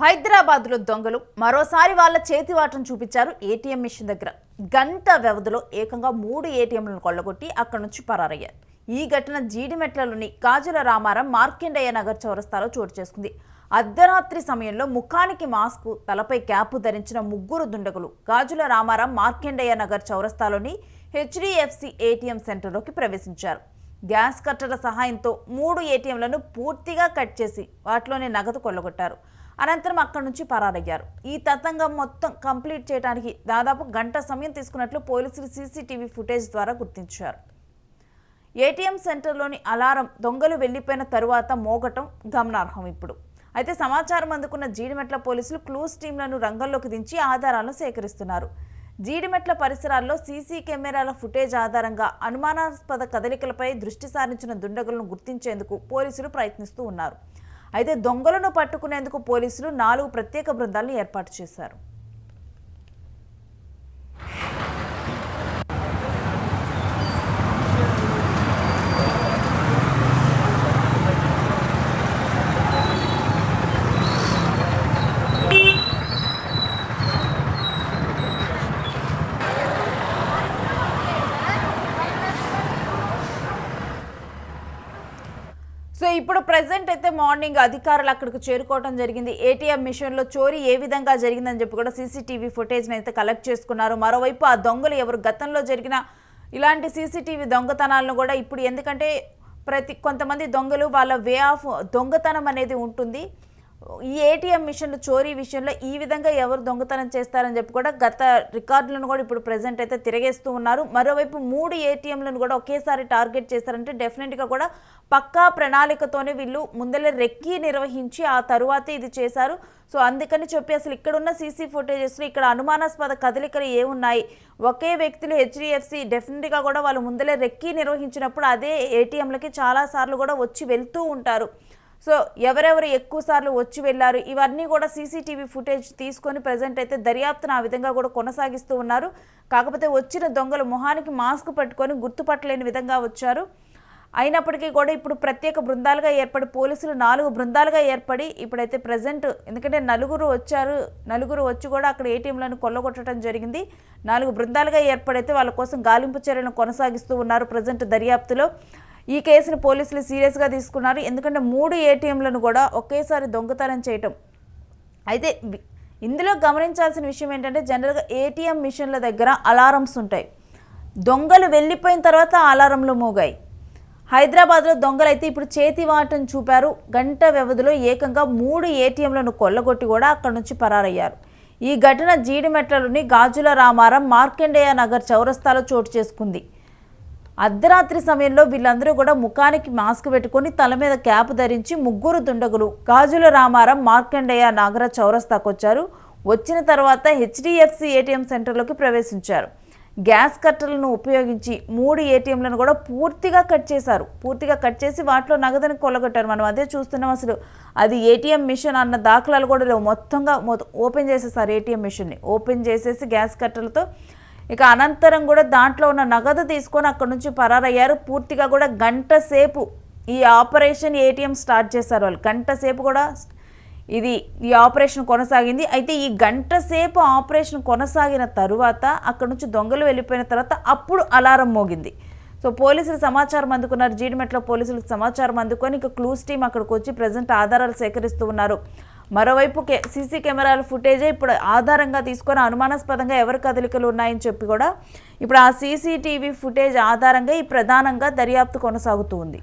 హైదరాబాద్లో దొంగలు మరోసారి వాళ్ళ చేతివాటం చూపించారు ఏటీఎం మిషన్ దగ్గర. గంట వ్యవధిలో ఏకంగా మూడు ఏటీఎంలను కొల్లగొట్టి అక్కడి నుంచి పరారయ్యారు. ఈ ఘటన జీడిమెట్లలోని గాజుల రామారం మార్కెండయ్య నగర్ చౌరస్తాలో చోటు చేసుకుంది. అర్ధరాత్రి సమయంలో ముఖానికి మాస్క్ తలపై క్యాప్ ధరించిన ముగ్గురు దుండగులు గాజుల రామారం మార్కెండయ్య నగర్ చౌరస్తాలోని హెచ్డిఎఫ్సి ఏటీఎం సెంటర్లోకి ప్రవేశించారు. గ్యాస్ కట్టల సహాయంతో మూడు ఏటీఎంలను పూర్తిగా కట్ చేసి వాటిలోనే నగదు కొల్లగొట్టారు. అనంతరం అక్కడి నుంచి పరారయ్యారు. ఈ తతంగం మొత్తం కంప్లీట్ చేయడానికి దాదాపు గంట సమయం తీసుకున్నట్లు పోలీసులు సీసీటీవీ ఫుటేజ్ ద్వారా గుర్తించారు. ఏటీఎం సెంటర్లోని అలారం దొంగలు వెళ్ళిపోయిన తరువాత మోగటం గమనార్హం ఇప్పుడు. అయితే సమాచారం అందుకున్న జీడిమెట్ల పోలీసులు క్లూస్ టీంలను రంగంలోకి దించి ఆధారాలను సేకరిస్తున్నారు. జీడిమెట్ల పరిసరాల్లో సీసీ కెమెరాల ఫుటేజ్ ఆధారంగా అనుమానాస్పద కదలికలపై దృష్టి సారించిన దుండగులను గుర్తించేందుకు పోలీసులు ప్రయత్నిస్తూ ఉన్నారు. అయితే దొంగలను పట్టుకునేందుకు పోలీసులు నాలుగు ప్రత్యేక బృందాలను ఏర్పాటు చేశారు. ఇప్పుడు ప్రెసెంట్ అయితే మార్నింగ్ అధికారులు అక్కడికి చేరుకోవడం జరిగింది. ఏటీఎం మిషన్లో చోరీ ఏ విధంగా జరిగిందని చెప్పి కూడా సీసీటీవీ ఫుటేజ్ని అయితే కలెక్ట్ చేసుకున్నారు. మరోవైపు ఆ దొంగలు ఎవరు గతంలో జరిగిన ఇలాంటి సీసీటీవీ దొంగతనాలను కూడా ఇప్పుడు ఎందుకంటే ప్రతి కొంతమంది దొంగలు వాళ్ళ వే ఆఫ్ దొంగతనం అనేది ఉంటుంది. ఈ ఏటీఎం మిషన్లు చోరీ విషయంలో ఈ విధంగా ఎవరు దొంగతనం చేస్తారని చెప్పి కూడా గత రికార్డులను కూడా ఇప్పుడు ప్రజెంట్ అయితే తిరగేస్తూ ఉన్నారు. మరోవైపు మూడు ఏటీఎంలను కూడా ఒకేసారి టార్గెట్ చేశారంటే డెఫినెట్గా కూడా పక్కా ప్రణాళికతోనే వీళ్ళు ముందలే రెక్కి నిర్వహించి ఆ తరువాతే ఇది చేశారు. సో అందుకని చెప్పి అసలు ఇక్కడున్న సీసీ ఫుటేజెస్లో ఇక్కడ అనుమానాస్పద కదలికలు ఏమున్నాయి ఒకే వ్యక్తులు హెచ్డిఎఫ్సి డెఫినెట్గా కూడా వాళ్ళు ముందలే రెక్కి నిర్వహించినప్పుడు అదే ఏటీఎంలకి చాలాసార్లు కూడా వచ్చి వెళ్తూ ఉంటారు. సో ఎవరెవరు ఎక్కువ సార్లు వచ్చి వెళ్ళారు ఇవన్నీ కూడా సీసీటీవీ ఫుటేజ్ తీసుకొని ప్రజెంట్ అయితే దర్యాప్తును ఆ విధంగా కూడా కొనసాగిస్తూ ఉన్నారు. కాకపోతే వచ్చిన దొంగలు మొహానికి మాస్క్ పట్టుకొని గుర్తుపట్టలేని విధంగా వచ్చారు. అయినప్పటికీ కూడా ఇప్పుడు ప్రత్యేక బృందాలుగా ఏర్పడి పోలీసులు నాలుగు బృందాలుగా ఏర్పడి ఇప్పుడైతే ప్రజెంట్ ఎందుకంటే నలుగురు వచ్చారు నలుగురు వచ్చి కూడా అక్కడ ఏటీఎంలను కొల్లగొట్టడం జరిగింది. నాలుగు బృందాలుగా ఏర్పడైతే వాళ్ళ కోసం గాలింపు చర్యలను కొనసాగిస్తూ ఉన్నారు ప్రజెంట్ దర్యాప్తులో. ఈ కేసును పోలీసులు సీరియస్గా తీసుకున్నారు. ఎందుకంటే మూడు ఏటీఎంలను కూడా ఒకేసారి దొంగతనం చేయటం. అయితే ఇందులో గమనించాల్సిన విషయం ఏంటంటే జనరల్గా ఏటీఎం మిషన్ల దగ్గర అలారమ్స్ ఉంటాయి. దొంగలు వెళ్ళిపోయిన తర్వాత అలారంలు మోగాయి. హైదరాబాద్లో దొంగలు అయితే ఇప్పుడు చేతి వాటం చూపారు. గంట వ్యవధిలో ఏకంగా మూడు ఏటీఎంలను కొల్లగొట్టి కూడా అక్కడి నుంచి పరారయ్యారు. ఈ ఘటన జీడిమెట్లలోని గాజుల రామారం మార్కండేయ నగర్ చౌరస్తాలో చోటు చేసుకుంది. అర్ధరాత్రి సమయంలో వీళ్ళందరూ కూడా ముఖానికి మాస్క్ పెట్టుకొని తల మీద క్యాప్ ధరించి ముగ్గురు దుండగులు గాజుల రామారం మార్కండేయ నాగర చౌరస్తాకొచ్చారు వచ్చిన తర్వాత హెచ్డిఎఫ్సి ఏటీఎం సెంటర్లోకి ప్రవేశించారు. గ్యాస్ కట్టలను ఉపయోగించి మూడు ఏటీఎంలను కూడా పూర్తిగా కట్ చేశారు. పూర్తిగా కట్ చేసి వాటిలో నగదుని కొల్లగొట్టారు. మనం అదే చూస్తున్నాం అసలు. అది ఏటీఎం మిషన్ అన్న దాఖలాలు కూడా లేవు. మొత్తంగా మొత్తం ఓపెన్ చేసేసారు ఏటీఎం మిషన్ని. ఓపెన్ చేసేసి గ్యాస్ కట్టలతో ఇక అనంతరం కూడా దాంట్లో ఉన్న నగదు తీసుకొని అక్కడ నుంచి పరారయ్యారు. పూర్తిగా కూడా గంట సేపు ఈ ఆపరేషన్ ఏటీఎం స్టార్ట్ చేశారు వాళ్ళు. గంట సేపు కూడా ఇది ఈ ఆపరేషన్ కొనసాగింది. అయితే ఈ గంట సేపు ఆపరేషన్ కొనసాగిన తరువాత అక్కడ నుంచి దొంగలు వెళ్ళిపోయిన తర్వాత అప్పుడు అలారం మోగింది. సో పోలీసులు సమాచారం అందుకున్నారు. జీడిమెట్ల పోలీసులకు సమాచారం అందుకొని ఇక క్లూస్ టీం అక్కడికి వచ్చి ప్రజెంట్ ఆధారాలు సేకరిస్తూ ఉన్నారు. మరోవైపు కే సీసీ కెమెరాల ఫుటేజే ఇప్పుడు ఆధారంగా తీసుకొని అనుమానాస్పదంగా ఎవరి కదలికలు ఉన్నాయని చెప్పి కూడా ఇప్పుడు ఆ సీసీటీవీ ఫుటేజ్ ఆధారంగా ఈ ప్రధానంగా దర్యాప్తు కొనసాగుతూ ఉంది.